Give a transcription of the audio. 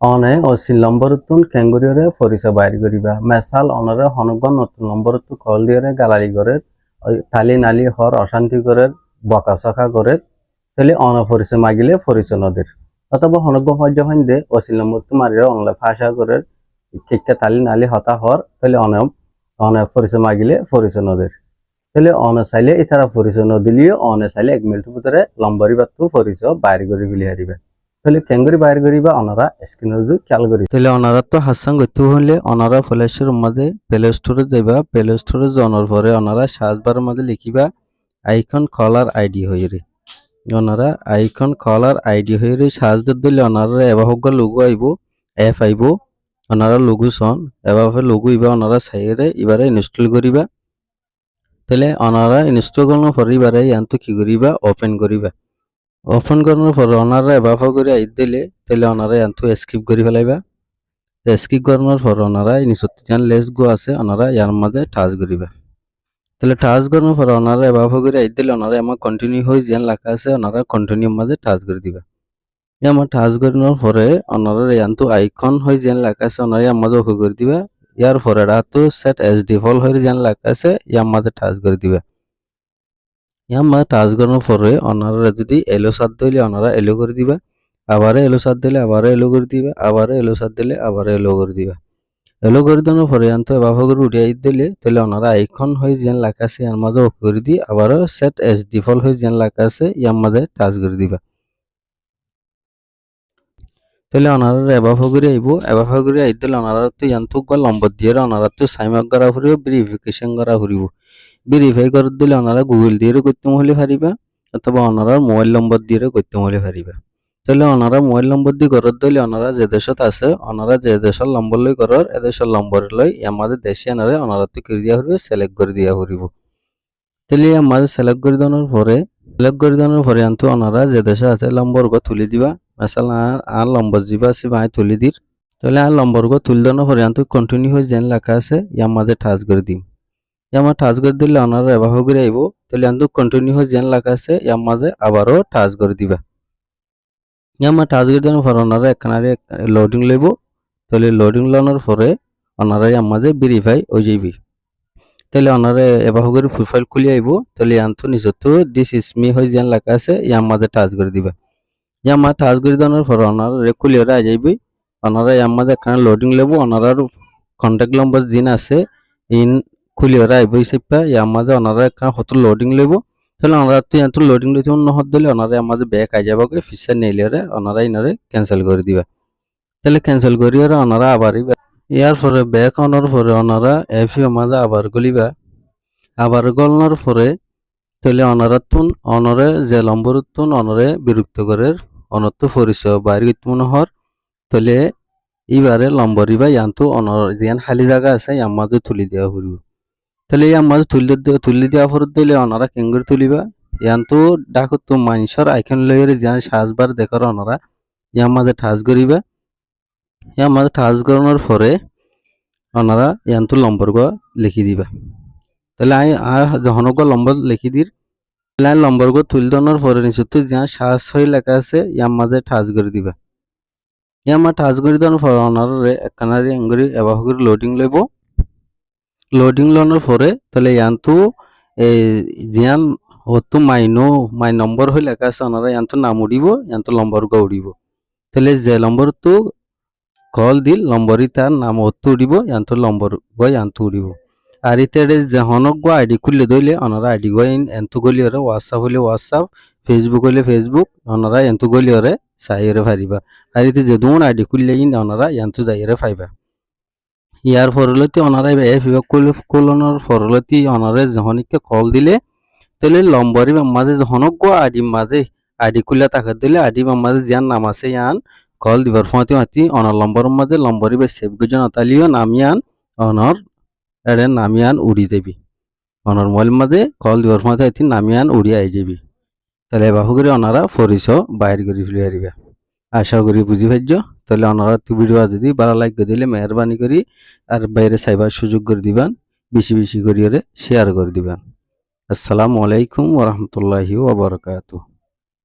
অনে অচিন নম্বরতুন কেঙ্গুরিয়রে ফরিসা বাইর করিবা। মেসাল অনরে হনগন নতুন নম্বরতু কল দিয়রে গালালি করে তালি নালি হর অশান্তি করে বকা সকা করে তাহলে অন ফরিসে মাগিলে ফরিসে নদীর। অথবা হনগ্য হজ্য হইন্দে অচিন নম্বরতু মারিরে অনলে ফাঁসা করে কিক্কা তালি নালি হতা হর তাহলে অন, অনে ফরিসে মাগিলে ফরিসে নদীর। তাহলে অনে চাইলে ইতারা ফরিসে নদিলিও অনে চাইলে এক মিনিট ভিতরে লম্বরি বাতু ফরিস বাইর করে গুলি হারিবে তাহলে কেঙ্গুরি বাইর করিবা, অনারা স্ক্রিনের খেয়াল করি। তাহলে অনারা তো হাসান করতে হলে অনারা স্টোরের মধ্যে প্লে স্টোরে যাইবা, প্লে স্টোরে যাওয়ার পরে অনারা সার্চবারের মধ্যে লিখিবা, আইকন কলার আইডি হইরে। অনারা আইকন কলার আইডি হইরে সার্চ দিলে অনারা এবাহক লোগো আইব, এফ আইব, অনারা লোগো সন এবার লোগো ইবা অনারা সাইরে এবারে ইনস্টল করিবা। তাহলে অনারা ইনস্টল করার পরে এবারে ইয়ান্ত কি করিবা, ওপেন করিবা। ওপেন করার পরে অনারা এবাফা করে আই দিলে তাহলে অনারা ইয়ান্ত স্কিপ করে ফেলাইবা স্কিপ করানোর পর ওনারা নিচতে যেন লেস গো আছে ওনারা ইয়ার মাঝে টাচ করিবা তাহলে টাচ করানোর পর ওনারা এবাফা করে আই দিলে ওনারা আমার কন্টিনিউ হয়ে যেন লেখা আছে ওনারা কন্টিনিউ মাঝে টাচ করে দিবা। আমার টাচ করানোর পরে ওনারা ইয়ান্ত আইকন হয়ে যেন লেখা আছে ওনারা ইয়ার মাঝে ওকে করে দিবা। ইয়ার পরে তো সেট এস ডিফল্ট হয়ে যেন লেখা আছে ইয়ার মাঝে টাচ করে দিবা। ইয়ার মাঝে টাচ করানোর পরে ওনারা যদি এলো সাত দিলে ওনারা এলো করে দিবা আবার এলো সাত দিলে আবার এলো করে দিবা আবার এলো সাত দিলে আবার এলো করে দিবা। এলো করে দেওয়ার পরে আনতে বাবা করে দিলে তাহলে ওনারা আইকন হয়ে যেন লাগা আছে ইয়ার মাঝে ওকে করে দি আবারও সেট এস ডিফল্ট হয়ে যেন লাগা আছে ইয়ার মাঝে টাচ করে দিবা। তাহলে ওনারা এবাফা করে আইব এবাফা করে আই দিলে ওনারা তো ইয়ান্তুক বা নম্বর দিয়ে ওনারা তো সাইমাক করা ফুরিব, ভেরিফিকেশন করা ফুরিব। ভেরিফাই করে দিলে ওনারা গুগল দিয়ে করতে হলে পারিবা অথবা ওনারা মোবাইল নম্বর দিয়ে করতে হলে পারিবা তাহলে ওনারা মোবাইল নম্বর দিয়ে করার দিলে ওনারা যে দেশত আছে ওনারা যে দেশের নম্বর লই করার, এ দেশের নম্বর লই আমাদের দেশে আনারে ওনারা তো করে দিয়া ফুরিব সিলেক্ট করে দিয়া ফুরিব। তাহলে আমাদের সিলেক্ট করে দেওয়ার পরে সিলেক্ট করে দেওয়ার পরে আনতো ওনারা যে দেশে আছে নম্বর গো তুলে দিবা মেসাল আর নম্বর যিবা আছে বাই তুলি দির। তাহলে আর নম্বর গো তুলে দেওয়ার পরে আনতো কন্টিনিউ হয়ে যেন লেখা আছে ইয়ার মাঝে টাচ করে দিম। ইয়ার টাচ করে দিলে ওনারা এবার করে আইব তাহলে আনতো কন্টিনিউ হয়ে যেন লেখা আছে ইয়ার মাঝে আবারও টাচ করে দিবা। আমার টাচ করে দেওয়ার পর ওনারা একখানারে লোডিং লইব। তাহলে লোডিং লানোর পরে ওনারা আমাদের ভেরিফাই হয়ে যাইবি। তাহলে ওনারা এবার করে প্রোফাইল খুলে আইব তাহলে আনতো নিজত দিস ইস মি হয়ে যেন লেখা আছে ইয়ার মাঝে টাচ করে দিবা। ইয়ার মাঝে টাচ করে দেওয়ার পর ওনারা খুলিয়ে আই যাইবি ওনারা মাঝে একখানা লোডিং লইব ওনারার কন্ট্যাক্ট নম্বর যিন আছে ইন খুলিয়ে আইব হিসেবে মাঝে ওনারা একখানা হতো লোডিং লইব তাহলে ওনারা তো এত লোডিং লইতে নহত দিলে ওনারা আমাদের ব্যাক আই যাব ফিসার নিলে ওনারা ইনারে ক্যান্সেল করে দিবা তাহলে ক্যান্সেল করিয়ে ওনারা আবার ইয়ার পরে ব্যাক আনার পরে ওনারা এফি মাঝে আবার গলিবা আবার গলনার পরে তাহলে ওনারা তুন অনরে যে লম্বর তুন অনরে বিরক্ত করে অনত্য পরিচয় বাইরে হর তাহলে এইবারে লম্বর ইবা ইয়ান্তু অনর যেন খালি জায়গা আছে ইয়ার মাঝে তুলি দেওয়া হইব তাহলে ইয়ার মাঝে তুলি তুলি দেওয়া পর দিলে ওনারা কেঙ্গুর তুলিবা? ইয়ান্তু ডাকত তো মানুষের আইকন লইরে যেন সাজবার দেখার ওনারা ইয়ার মাঝে ঠাস করিবা। ইয়ার মাঝে ঠাস করানোর পরে ওনারা ইয়ান্তু লম্বর লিখি দিবা। তাহলে আই আর গো লম্বর লিখি দির তাহলে আই লম্বর গো তুলি দেওয়ার পরে নিশ্চিত যেন সাজ হয়ে লেখা আছে ইয়ার মাঝে ঠাস করে দিবা। ইয়ার মাঝে ঠাস করে দেওয়ার পরে ওনারা একখানারি এঙ্গুরি এবার করে লোডিং লইব লোডিং লওয়ার পরে তাহলে ইয়ান্তু এই জিয়ান হতো মাইনো, মাই নম্বর হয়ে লেখা আছে ওনারা ইয়ান্ত নাম উড়িব ইয়ান্ত নম্বর গো উড়িব তাহলে যে নম্বর তো কল দিল নম্বরই তার নাম হতো উড়িব ইয়ান্ত নম্বর গো ইয়ান্ত উড়িব আর ইত্যাদি যে হনক আইডি খুললে দইলে ওনারা আইডি গো এন্ত গলি ওরে হোয়াটসঅ্যাপ হলে হোয়াটসঅ্যাপ ফেসবুক হলে ফেসবুক ওনারা এন্ত গলি ওরে চাইরে ফারিবা। আর ইতে যে দুন আইডি খুললে ইন ওনারা ইয়ান্ত যাইরে ফাইবা। ইয়ার ফরলতি ওনারা এফ কোলনের ফরলতি ওনারে যখনকে কল দিলে, তাহলে লম্বরি মাঝে যখনক গো আডি মাঝে আডি খুলে তাকে দিলে আডি মাঝে যার নাম আছে ইয়ান, কল দিবার ফতি হাতি অনর লম্বর মাঝে লম্বরি বা সেভ গুজন অতালিও নামিয়ান অনর এড়ে নামিয়ান উড়ি দেবি। অনর মোবাইল মাঝে কল দিবার ফতি হাতি নামিয়ান উড়ি আই যাবি। তাহলে বাহু করে ওনারা ফরিস বাইর করে ফেলে হারিবা আশা করি বুঝি পাইছ তাহলে ওনারা তো ভিডিও যদি ভালো লাগে দিলে মেহরবানি করি আর বাইরে সাইবার সুযোগ করে দিবান। বেশি বেশি করিয়ে শেয়ার করে দিবান। আসসালামু আলাইকুম ওরহমতুল্লাহি ওবরকাতুহ